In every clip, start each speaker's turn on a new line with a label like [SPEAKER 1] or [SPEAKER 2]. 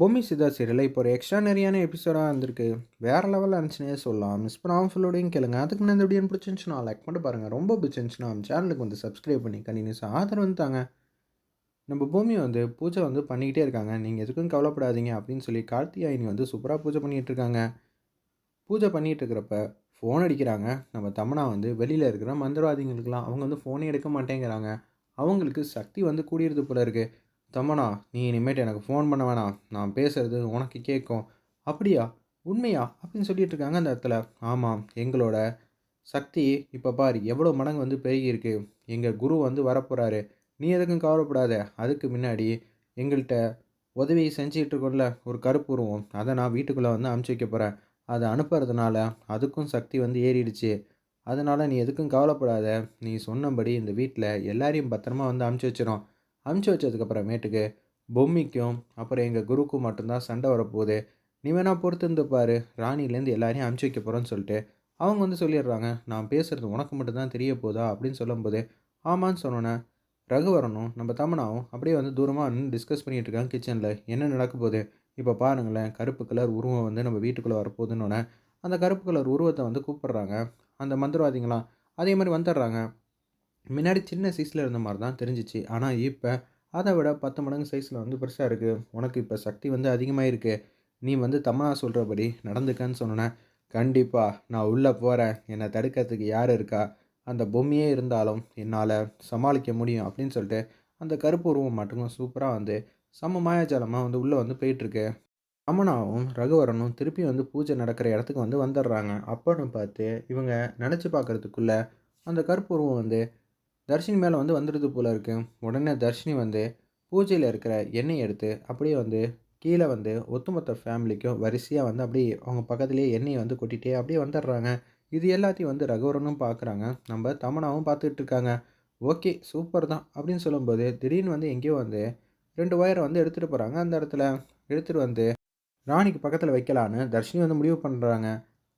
[SPEAKER 1] பொம்மி சிதா serial இப்போ ஒரு எக்ஸ்ட்ரானரியான எபிசோடாக வந்திருக்கு. வேறு லெவலில் இருந்துச்சுன்னே சொல்லலாம். மிஸ் பண்ணாமல் ஃபுல்லோடையும் கேளுங்க. அதுக்கு நான் இந்த வீடியோ பிடிச்சிருந்துச்சுன்னா லைக் பண்ணிட்டு பாருங்கள் ரொம்ப பிடிச்சிருந்துச்சுன்னா நம்ம சேனலுக்கு வந்து சப்ஸ்கிரைப் பண்ணி கண்டினியூஸாக ஆதரவு வந்துட்டாங்க நம்ம பூமி வந்து பூஜை வந்து பண்ணிக்கிட்டே இருக்காங்க. நீங்கள் எதுக்கும் கவலைப்படாதீங்க அப்படின்னு சொல்லி கார்த்தியாயினி வந்து சூப்பராக பூஜை பண்ணிகிட்டு இருக்காங்க. பூஜை பண்ணிகிட்டு இருக்கிறப்ப ஃபோன் அடிக்கிறாங்க. நம்ம தமனா வந்து வெளியில் இருக்கிற மந்திரவாதிகளுக்கெல்லாம். அவங்க வந்து ஃபோனே எடுக்க மாட்டேங்கிறாங்க. அவங்களுக்கு சக்தி வந்து கூடியிருது போல இருக்குது தமனா நீ இனிமேட்டு எனக்கு ஃபோன் பண்ண வேணாம். நான் பேசுகிறது உனக்கு கேட்கும் அப்படியா? உண்மையா? அப்படின்னு சொல்லிட்டு இருக்காங்க அந்த இடத்துல. ஆமாம் எங்களோட சக்தி இப்போ பாரு எவ்வளோ மடங்கு வந்து பெருகியிருக்கு. எங்கள் குரு வந்து வரப்போகிறாரு நீ எதுக்கும் கவலைப்படாத. அதுக்கு முன்னாடி எங்கள்கிட்ட உதவி செஞ்சுக்கிட்டு இருக்கோம்ல ஒரு கருப்பு உருவம். அதை நான் வீட்டுக்குள்ளே வந்து அனுப்பிச்சு வைக்க போகிறேன் அதை அனுப்புறதுனால அதுக்கும் சக்தி வந்து ஏறிடுச்சு. அதனால் நீ எதுக்கும் கவலைப்படாத. நீ சொன்னபடி இந்த வீட்டில் எல்லாரையும் பத்திரமா வந்து அமுச்சு வச்சிடும் அமுச்சு வச்சதுக்கப்புறமேட்டுக்கு பொம்மிக்கும் அப்புறம் எங்கள் குருக்கும் மட்டும்தான் சண்டை வரப்போகுது. நீ வேணால் பொறுத்து இருந்து பாரு. ராணிலேருந்து எல்லாரையும் அமுச்சு வைக்க போகிறோன்னு சொல்லிட்டு அவங்க வந்து சொல்லிடுறாங்க நான் பேசுகிறது உனக்கு மட்டும்தான் தெரிய போதா? அப்படின்னு சொல்லும்போது ஆமான்னு சொன்னோன்னே ரகுவரனும் நம்ம தமனாவும் அப்படியே வந்து தூரமாக நின்று டிஸ்கஸ் பண்ணிகிட்டு இருக்காங்க கிச்சனில் என்ன நடக்க போகுது? இப்போ பாருங்களேன் கருப்பு கலர் உருவம் வந்து நம்ம வீட்டுக்குள்ளே வரப்போகுதுன்னொன்னே அந்த கருப்பு கலர் உருவத்தை வந்து கூப்பிட்றாங்க. அந்த மந்திரவாதிங்களாம் அதே மாதிரி வந்துடுறாங்க. முன்னாடி சின்ன சைஸில் இருந்த மாதிரி தான் தெரிஞ்சிச்சு. ஆனால் இப்போ அதை விட பத்து மடங்கு சைஸில் வந்து பெருசாக இருக்குது உனக்கு இப்போ சக்தி வந்து அதிகமாக இருக்குது நீ வந்து தமனா சொல்கிறபடி நடந்துக்கன்னு சொன்னேன். கண்டிப்பாக நான் உள்ளே போகிறேன் என்னை தடுக்கிறதுக்கு யார் இருக்கா? அந்த பொம்மையே இருந்தாலும் என்னால் சமாளிக்க முடியும் அப்படின்னு சொல்லிட்டு அந்த கருப்பு உருவம் மட்டும் சூப்பராக வந்து சம மாயாஜாலமாக வந்து உள்ளே வந்து போயிட்டுருக்கு. அமனாவும் ரகுவரனும் திருப்பி வந்து பூஜை நடக்கிற இடத்துக்கு வந்து வந்துடுறாங்க. அப்போன்னு பார்த்து இவங்க நினச்சி பார்க்குறதுக்குள்ளே அந்த கருப்பு உருவம் வந்து தர்ஷினி மேலே வந்து வந்துடுது போல இருக்கு. உடனே தர்ஷினி வந்து பூஜையில் இருக்கிற எண்ணெய் எடுத்து அப்படியே வந்து கீழே வந்து ஒட்டுமொத்த ஃபேமிலிக்கும் வரிசையாக வந்து அப்படியே அவங்க பக்கத்துலேயே எண்ணெயை வந்து கொட்டிகிட்டே அப்படியே வந்துடுறாங்க. இது எல்லாத்தையும் வந்து ரகுவரனும் பார்க்குறாங்க நம்ம தமனாவும் பார்த்துக்கிட்டு இருக்காங்க. ஓகே சூப்பர் தான் அப்படின்னு சொல்லும்போது திடீர்னு வந்து எங்கேயோ வந்து ரெண்டு ஒயரை வந்து எடுத்துகிட்டு போகிறாங்க அந்த இடத்துல. எடுத்துகிட்டு வந்து ராணிக்கு பக்கத்தில் வைக்கலான்னு தர்ஷினி வந்து முடிவு பண்ணுறாங்க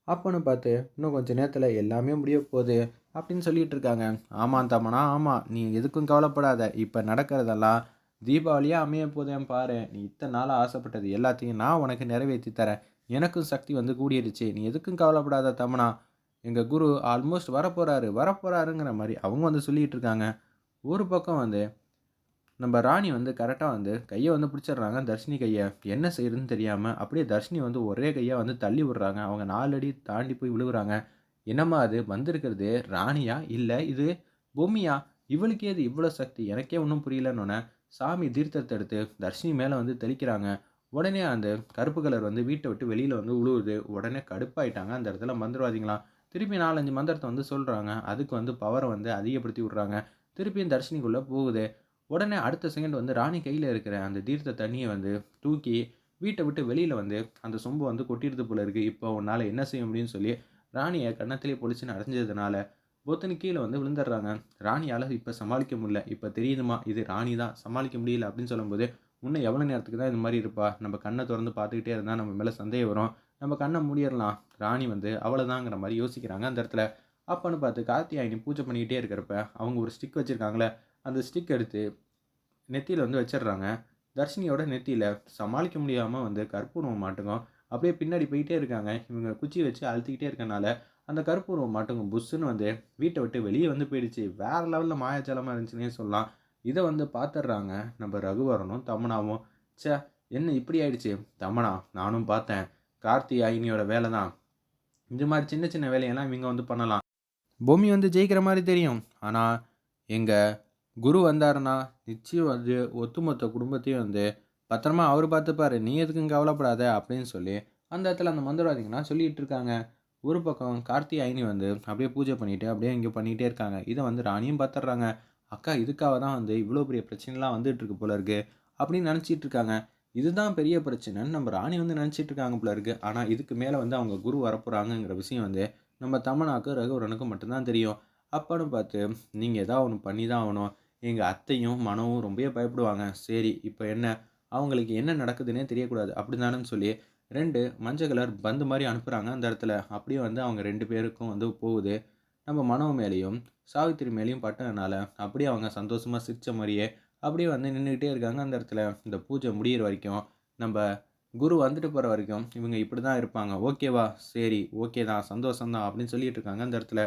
[SPEAKER 1] அப்போன்னு பார்த்து இன்னும் கொஞ்சம் நேரத்தில் எல்லாமே முடிய போகுது. அப்படின்னு சொல்லிட்டு இருக்காங்க ஆமாம் தம்மனா ஆமாம். நீ எதுக்கும் கவலைப்படாத. இப்போ நடக்கிறதெல்லாம் தீபாவளியாக அமைய போதேன் பாரு. நீ இத்தனை நாளாக ஆசைப்பட்டது எல்லாத்தையும் நான் உனக்கு நிறைவேற்றி தரேன். எனக்கும் சக்தி வந்து கூடிடுச்சு நீ எதுக்கும் கவலைப்படாத தமனா. எங்கள் குரு ஆல்மோஸ்ட் வரப்போகிறாரு வரப்போகிறாருங்கிற மாதிரி அவங்க வந்து சொல்லிகிட்டு இருக்காங்க ஒரு பக்கம் வந்து நம்ம ராணி வந்து கரெக்டாக வந்து கையை வந்து பிடிச்சிடுறாங்க தர்ஷினி கையை. என்ன செய்யுதுன்னு தெரியாமல் அப்படியே தர்ஷினி வந்து ஒரே கையாக வந்து தள்ளி விடுறாங்க. அவங்க நாலு அடி தாண்டி போய் விழுகுறாங்க. என்னம்மா அது? வந்திருக்கிறது ராணியா? இல்லை இது பூமியா இவளுக்கே இது இவ்வளோ சக்தி. எனக்கே ஒன்றும் புரியலன்னொன்னே சாமி தீர்த்தத்தை எடுத்து தர்ஷினி மேலே வந்து தெளிக்கிறாங்க. உடனே அந்த கருப்பு கலர் வந்து வீட்டை விட்டு வெளியில் வந்து உழுவுது. உடனே கடுப்பாயிட்டாங்க. அந்த இடத்துல மந்திரவாதிங்களாம் திருப்பி நாலஞ்சு மந்திரத்தை வந்து சொல்கிறாங்க அதுக்கு வந்து பவரை வந்து அதிகப்படுத்தி விட்றாங்க. திருப்பியும் தர்ஷினிக்குள்ளே போகுது. உடனே அடுத்த செகண்ட் வந்து ராணி கையில் இருக்கிற அந்த தீர்த்த தண்ணியை வந்து தூக்கி வீட்டை விட்டு வெளியில் வந்து அந்த சொம்பு வந்து கொட்டிடுது போல இருக்குது இப்போ உன்னால் என்ன செய்ய முடியும்னு சொல்லி ராணியை கன்னத்திலே பொழிச்சுன்னு அடைஞ்சதுனால பொத்தனு கீழே வந்து விழுந்துடுறாங்க. ராணியால் இப்போ சமாளிக்க முடியல. இப்போ தெரியுதுமா இது ராணி தான் சமாளிக்க முடியல அப்படின்னு சொல்லும்போது இன்னும் எவ்வளோ நேரத்துக்கு தான் இந்த மாதிரி இருப்பா? நம்ம கண்ணை திறந்து பார்த்துக்கிட்டே இருந்தால் நம்ம மேலே சந்தேகம் வரும். நம்ம கண்ணை மூடிடலாம். ராணி வந்து அவ்வளோதாங்கிற மாதிரி யோசிக்கிறாங்க அந்த இடத்துல. அப்போன்னு பார்த்து கார்த்தியாயினி பூஜை பண்ணிக்கிட்டே இருக்கிறப்ப அவங்க ஒரு ஸ்டிக் வச்சுருக்காங்களே அந்த ஸ்டிக் எடுத்து நெத்தியில் வந்து வச்சிடுறாங்க. தர்ஷினியோட நெத்தியில் சமாளிக்க முடியாமல் வந்து கற்பூரம் மாட்டுங்க அப்படியே பின்னாடி போயிட்டே இருக்காங்க. இவங்க குச்சி வச்சு அழுத்திக்கிட்டே இருக்கனால அந்த கற்பூரம் மாட்டுங்க புஷ்ஷுன்னு வந்து வீட்டை விட்டு வெளியே வந்து போயிடுச்சு. வேறு லெவலில் மாயாச்சலமாக இருந்துச்சுன்னே சொல்லலாம். இதை வந்து பார்த்துடுறாங்க நம்ம ரகுவரனும் தமனாவும். சே என்ன இப்படி ஆயிடுச்சு? தமனா நானும் பார்த்தேன். கார்த்தி ஐனியோட வேலை தான் இந்த மாதிரி சின்ன சின்ன வேலையெல்லாம் இவங்க வந்து பண்ணலாம். பூமி வந்து ஜெயிக்கிற மாதிரி தெரியும். ஆனால் எங்கள் குரு வந்தாருன்னா நிச்சயம் வந்து ஒத்துமொத்த குடும்பத்தையும் வந்து பத்திரமா அவர் பார்த்துப்பாரு நீ எதுக்கும் கவலைப்படாத அப்படின்னு சொல்லி அந்த இடத்துல அந்த மந்திரவாதிங்கன்னா சொல்லிகிட்டு இருக்காங்க. ஒரு பக்கம் கார்த்தி ஐனி வந்து அப்படியே பூஜை பண்ணிவிட்டு அப்படியே இங்கே பண்ணிகிட்டே இருக்காங்க. இதை வந்து ராணியும் பார்த்துட்றாங்க அக்கா இதுக்காக தான் வந்து இவ்வளோ பெரிய பிரச்சனைலாம் வந்துட்டு இருக்கு போல இருக்கு அப்படின்னு நினச்சிட்டு இருக்காங்க. இதுதான் பெரிய பிரச்சனைன்னு நம்ம ராணி வந்து நினச்சிட்டு இருக்காங்க போல இருக்கு. ஆனால் இதுக்கு மேலே வந்து அவங்க குரு வரப்போகிறாங்கங்கிற விஷயம் வந்து நம்ம தமிழ்நாக்கு ரகுவரனுக்கு மட்டும்தான் தெரியும். அப்பன்னு பார்த்து நீங்கள் எதாவது ஒன்று பண்ணி தான் ஆகணும். எங்கள் அத்தையும் மனவும் ரொம்பவே பயப்படுவாங்க. சரி இப்போ என்ன? அவங்களுக்கு என்ன நடக்குதுன்னே தெரியக்கூடாது. அப்படி தானேன்னு சொல்லி ரெண்டு மஞ்சள் கலர் பந்து மாதிரி அனுப்புகிறாங்க அந்த இடத்துல. அப்படியே வந்து அவங்க ரெண்டு பேருக்கும் வந்து போகுது. நம்ம மனோ மேலேயும் சாவித்திரி மேலேயும் பட்டதுனால அப்படியே அவங்க சந்தோஷமாக சிரித்த மாதிரியே அப்படியே வந்து நின்றுக்கிட்டே இருக்காங்க அந்த இடத்துல. இந்த பூஜை முடியிற வரைக்கும் நம்ம குரு வந்துட்டு போகிற வரைக்கும் இவங்க இப்படி தான் இருப்பாங்க. ஓகேவா? சரி ஓகே தான் சந்தோஷம் தான் அப்படின்னு சொல்லிட்டு இருக்காங்க அந்த இடத்துல.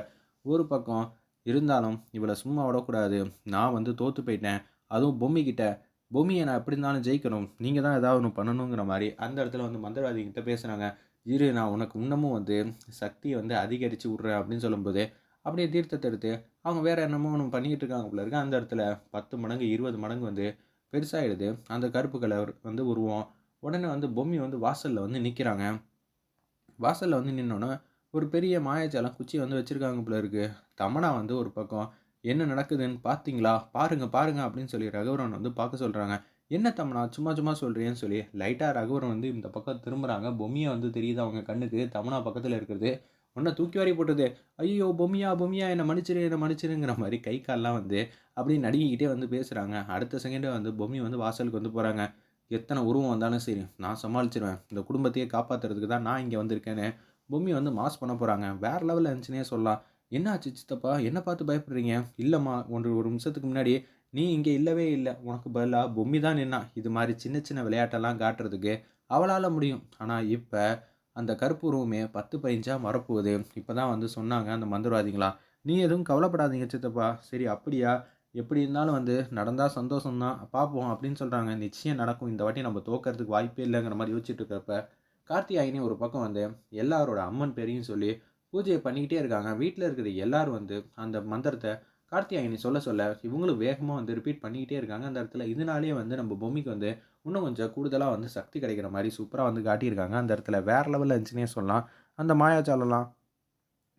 [SPEAKER 1] ஒரு பக்கம் இருந்தாலும் இவளை சும்மா விடக்கூடாது. நான் வந்து தோற்று போயிட்டேன். அதுவும் பொம்மிக்கிட்ட பொம்மியை நான் எப்படி இருந்தாலும் ஜெயிக்கணும். நீங்கள் தான் ஏதாவது ஒன்று பண்ணணுங்கிற மாதிரி அந்த இடத்துல வந்து மந்திரவாதிகிட்ட பேசுகிறாங்க இரு நான் உனக்கு இன்னமும் வந்து சக்தியை வந்து அதிகரித்து விட்றேன் அப்படின்னு சொல்லும்போது அப்படியே தீர்த்தத்தை எடுத்து அவங்க வேறு என்னமோ ஒன்று பண்ணிக்கிட்டு இருக்காங்க போல இருக்கு. அந்த இடத்துல பத்து மடங்கு இருபது மடங்கு வந்து பெருசாகிடுது அந்த கருப்பு கலர் வந்து உருவம். உடனே வந்து பொம்மி வந்து வாசலில் வந்து நிற்கிறாங்க வாசலில் வந்து நின்னோன்னே ஒரு பெரிய மாயாஜாலம் குச்சி வந்து வச்சுருக்காங்க போல இருக்கு. தமனா வந்து ஒரு பக்கம் என்ன நடக்குதுன்னு பார்த்தீங்களா? பாருங்க பாருங்க அப்படின்னு சொல்லி ரகுவரன் வந்து பார்க்க சொல்கிறாங்க என்ன தமனா சும்மா சும்மா சொல்கிறேன்னு சொல்லி லைட்டாக ரகுவரன் வந்து இந்த பக்கம் திரும்புகிறாங்க பொம்மியை வந்து தெரியுது அவங்க கண்ணுக்கு? தமனா பக்கத்தில் இருக்கிறது. ஒன்றை தூக்கி வாரி போட்டது ஐயோ பொம்மியா பொம்மியா என்னை மன்னிச்சிரு என்னை மன்னிச்சிருங்கிற மாதிரி கை கால்லாம் வந்து அப்படி நடுங்கிக்கிட்டே வந்து பேசுகிறாங்க அடுத்த செகண்டே வந்து பொம்மி வந்து வாசலுக்கு வந்து போகிறாங்க எத்தனை உருவம் வந்தாலும் சரி நான் சமாளிச்சிருவேன். இந்த குடும்பத்தையே காப்பாற்றுறதுக்கு தான் நான் இங்கே வந்திருக்கேன்னு பொம்மி வந்து மாஸ் பண்ண போகிறாங்க வேறு லெவலில் இருந்துச்சுன்னே சொல்லலாம். என்ன ஆச்சு சித்தப்பா? என்ன பார்த்து பயப்படுறீங்க? இல்லைம்மா ஒன்று ஒரு நிமிஷத்துக்கு முன்னாடி நீ இங்கே இல்லவே இல்லை. உனக்கு பதிலாக பொம்மி தான் நின்னா. இது மாதிரி சின்ன சின்ன விளையாட்டெல்லாம் காட்டுறதுக்கு அவளால் முடியும். ஆனால் இப்போ அந்த கருப்பு ரூமே பத்து பதினஞ்சாக வரப்போகுது. இப்போ தான் வந்து சொன்னாங்க அந்த மந்திரவாதிங்களா நீ எதுவும் கவலைப்படாதீங்க சித்தப்பா. சரி அப்படியா? எப்படி இருந்தாலும் வந்து நடந்தால் சந்தோஷம்தான். பார்ப்போம் அப்படின்னு சொல்கிறாங்க நிச்சயம் நடக்கும். இந்த வாட்டி நம்ம தோக்கிறதுக்கு வாய்ப்பே இல்லைங்கிற மாதிரி யோசிச்சுட்டு இருக்கிறப்ப கார்த்தியாயினி ஒரு பக்கம் வந்து எல்லாரோட அம்மன் பேரையும் சொல்லி பூஜையை பண்ணிக்கிட்டே இருக்காங்க. வீட்டில் இருக்கிற எல்லாரும் வந்து அந்த மந்திரத்தை கார்த்தியாயினி சொல்ல சொல்ல இவங்களும் வேகமாக வந்து ரிப்பீட் பண்ணிக்கிட்டே இருக்காங்க. அந்த இடத்துல இதனாலேயே வந்து நம்ம பொம்மைக்கு வந்து இன்னும் கொஞ்சம் கூடுதலாக வந்து சக்தி கிடைக்கிற மாதிரி சூப்பராக வந்து காட்டியிருக்காங்க. அந்த இடத்துல வேறு லெவலில் இருந்துச்சுன்னே சொல்லலாம். அந்த மாயாச்சாலெல்லாம்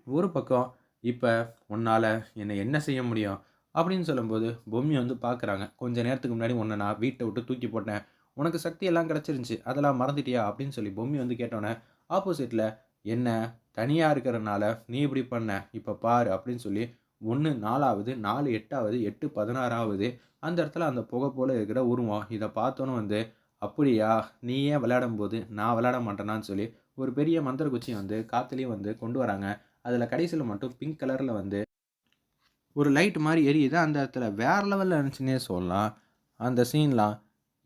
[SPEAKER 1] ஒரு பக்கம் இப்போ உன்னால் என்னை என்ன செய்ய முடியும் அப்படின்னு சொல்லும்போது பொம்மி வந்து பார்க்குறாங்க கொஞ்ச நேரத்துக்கு முன்னாடி உன்னை நான் வீட்டை விட்டு தூக்கி போட்டேன். உனக்கு சக்தி எல்லாம் கிடச்சிருந்துச்சி. அதெல்லாம் மறந்துட்டியா அப்படின்னு சொல்லி பொம்மி வந்து கேட்டோன்னே ஆப்போசிட்டில் என்ன தனியாக இருக்கிறனால நீ இப்படி பண்ண இப்போ பாரு அப்படின்னு சொல்லி ஒன்று நாலாவது நாலு எட்டாவது எட்டு பதினாறாவது அந்த இடத்துல அந்த புகை போல் இருக்கிற உருவம் இதை பார்த்தோன்னு வந்து அப்படியா நீ ஏன் விளையாடும் போது நான் விளையாட மாட்டேனான்னு சொல்லி ஒரு பெரிய மந்திர குச்சி வந்து காற்றுலேயும் வந்து கொண்டு வராங்க. அதில் கடைசியில் மட்டும் பிங்க் கலரில் வந்து ஒரு லைட் மாதிரி எரியுது. அந்த இடத்துல வேறு லெவலில் இருந்துச்சுன்னே சொல்லலாம். அந்த சீன்லாம்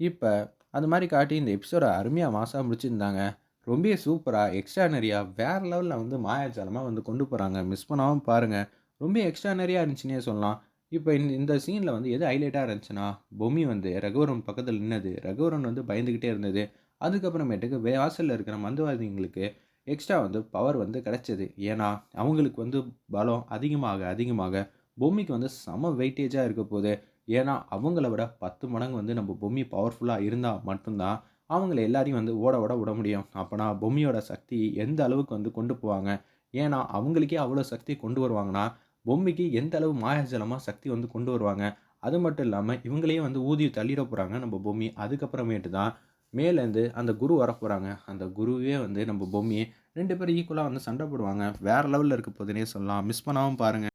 [SPEAKER 1] இப்போ அது மாதிரி காட்டி இந்த எபிசோட அருமையாக மாசாக முடிச்சிருந்தாங்க. ரொம்ப சூப்பராக எக்ஸ்ட்ரானரியாக வேறு லெவலில் வந்து மாயாஜாலமாக வந்து கொண்டு போகிறாங்க மிஸ் பண்ணாமல் பாருங்கள் ரொம்ப எக்ஸ்ட்ரானரியாக இருந்துச்சுன்னே சொல்லலாம். இப்போ இந்த இந்த சீனில் வந்து எது ஹைலைட்டாக இருந்துச்சுன்னா பொம்மி வந்து ரகுவரன் பக்கத்தில் நின்னது. ரகுவரன் வந்து பயந்துக்கிட்டே இருந்தது. அதுக்கப்புறமேட்டுக்கு வாசலில் இருக்கிற மந்தவாதிங்களுக்கு எக்ஸ்ட்ரா வந்து பவர் வந்து கிடச்சிது. ஏன்னா அவங்களுக்கு வந்து பலம் அதிகமாக அதிகமாக பொம்மிக்கு வந்து சம வெயிட்டேஜாக இருக்க போகுது. ஏன்னா அவங்கள விட பத்து மடங்கு வந்து நம்ம பொம்மி பவர்ஃபுல்லாக இருந்தால் மட்டும்தான் அவங்கள எல்லாரையும் வந்து ஓட ஓட விட முடியும். அப்போனா பொம்மியோட சக்தி எந்த அளவுக்கு வந்து கொண்டு போவாங்க? ஏன்னா அவங்களுக்கே அவ்வளோ சக்தி கொண்டு வருவாங்கன்னா பொம்மைக்கு எந்த அளவு மாயாஜலமாக சக்தி வந்து கொண்டு வருவாங்க? அது மட்டும் இல்லாமல் இவங்களையும் வந்து ஊதி தள்ளிட போகிறாங்க நம்ம பொம்மி. அதுக்கப்புறமேட்டு தான் மேலேருந்து அந்த குரு வர போகிறாங்க அந்த குருவே வந்து நம்ம பொம்மி ரெண்டு பேரும் ஈக்குவலாக வந்து சண்டை போடுவாங்க. வேறு லெவலில் இருக்க போதுனே சொல்லலாம். மிஸ் பண்ணாமல் பாருங்கள்